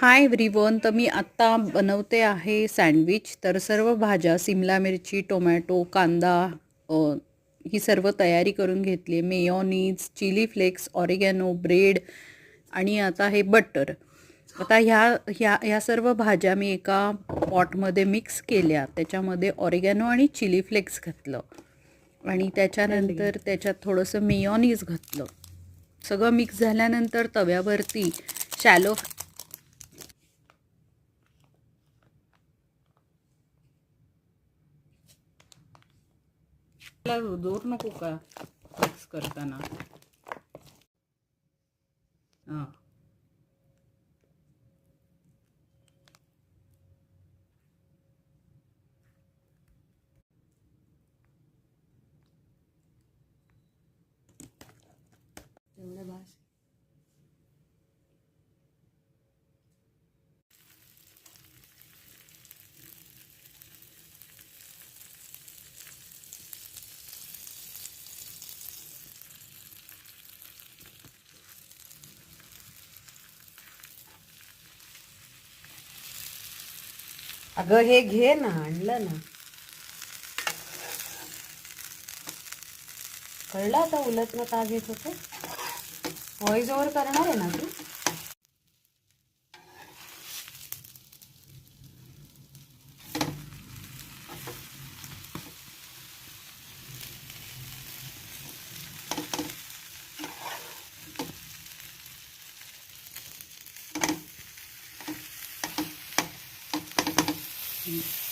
Hi everyone तर मी आत्ता बनवते आहे सँडविच तर सर्व भाज्या सिमला मिरची टोमॅटो कांदा ही सर्व तयारी करून घेतली आहे. Mayonnaise chilli flakes oregano bread आणि आता हे बटर आता ह्या ह्या ह्या सर्व भाज्या मी एका पॉटमध्ये मिक्स केल्या. त्याच्यामध्ये ऑरिगॅनो आणि चिली फ्लेक्स घातलं. आणि त्याच्यानंतर त्याच्यात थोडंसं मेयोनीज घातलं. सगळं मिक्स झाल्यानंतर तव्यावरती शॅलो त्याला दोर नको का मिक्स करताना? हां. अगं हे घे ना आणलं ना. कळलं आता उलट ना का घेत होते? व्हॉइस ओव्हर करणार आहे ना तू? Mm-hmm.